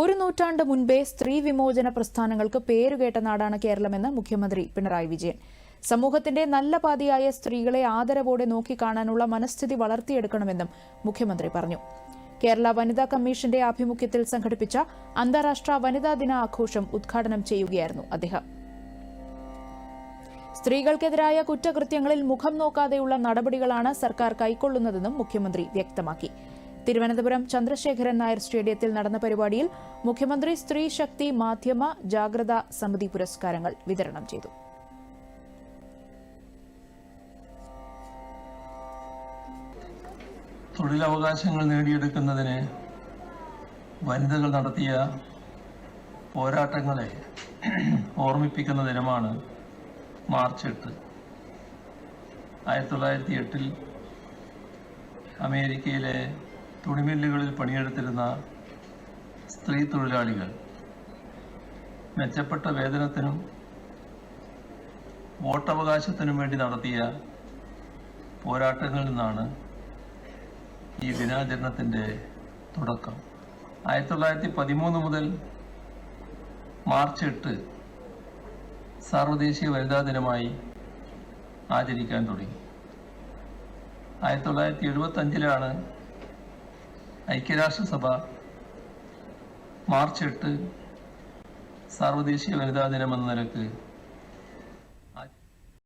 ഒരു നൂറ്റാണ്ട് മുൻപേ സ്ത്രീ വിമോചന പ്രസ്ഥാനങ്ങൾക്ക് പേരുകേട്ട നാടാണ് കേരളമെന്ന് മുഖ്യമന്ത്രി പിണറായി വിജയൻ. സമൂഹത്തിന്റെ നല്ല പാതിയായ സ്ത്രീകളെ ആദരവോടെ നോക്കിക്കാണാനുള്ള മനസ്ഥിതി വളർത്തിയെടുക്കണമെന്നും മുഖ്യമന്ത്രി പറഞ്ഞു. കേരള വനിതാ കമ്മീഷന്റെ ആഭിമുഖ്യത്തിൽ സംഘടിപ്പിച്ച അന്താരാഷ്ട്ര വനിതാ ദിന ആഘോഷം ഉദ്ഘാടനം ചെയ്യുകയായിരുന്നു അദ്ദേഹം. സ്ത്രീകൾക്കെതിരായ കുറ്റകൃത്യങ്ങളിൽ മുഖം നോക്കാതെയുള്ള നടപടികളാണ് സർക്കാർ കൈക്കൊള്ളുന്നതെന്നും മുഖ്യമന്ത്രി വ്യക്തമാക്കി. തിരുവനന്തപുരം ചന്ദ്രശേഖരൻ നായർ സ്റ്റേഡിയത്തിൽ നടന്ന പരിപാടിയിൽ മുഖ്യമന്ത്രി സ്ത്രീ ശക്തി മാധ്യമ ജാഗ്രത സമിതി പുരസ്കാരങ്ങൾ വിതരണം ചെയ്തു. തൊഴിലവകാശങ്ങൾ നേടിയെടുക്കുന്നതിന് വനിതകൾ നടത്തിയ പോരാട്ടങ്ങളെ ഓർമ്മിപ്പിക്കുന്ന ദിനമാണ് മാർച്ച് എട്ട്. ആയിരത്തി തൊള്ളായിരത്തി എട്ടിൽ അമേരിക്കയിലെ തുണിമില്ലുകളിൽ പണിയെടുത്തിരുന്ന സ്ത്രീ തൊഴിലാളികൾ മെച്ചപ്പെട്ട വേതനത്തിനും വോട്ടവകാശത്തിനും വേണ്ടി നടത്തിയ പോരാട്ടങ്ങളിൽ നിന്നാണ് ഈ ദിനാചരണത്തിന്റെ തുടക്കം. ആയിരത്തി തൊള്ളായിരത്തി പതിമൂന്ന് മുതൽ മാർച്ച് എട്ട് സാർവദേശീയ വനിതാ ദിനമായി ആചരിക്കാൻ തുടങ്ങി. ആയിരത്തി തൊള്ളായിരത്തി എഴുപത്തി അഞ്ചിലാണ് ഐക്യരാഷ്ട്രസഭ മാർച്ച് എട്ട് സാർവദേശീയ വനിതാ ദിനം എന്ന നിലയ്ക്ക്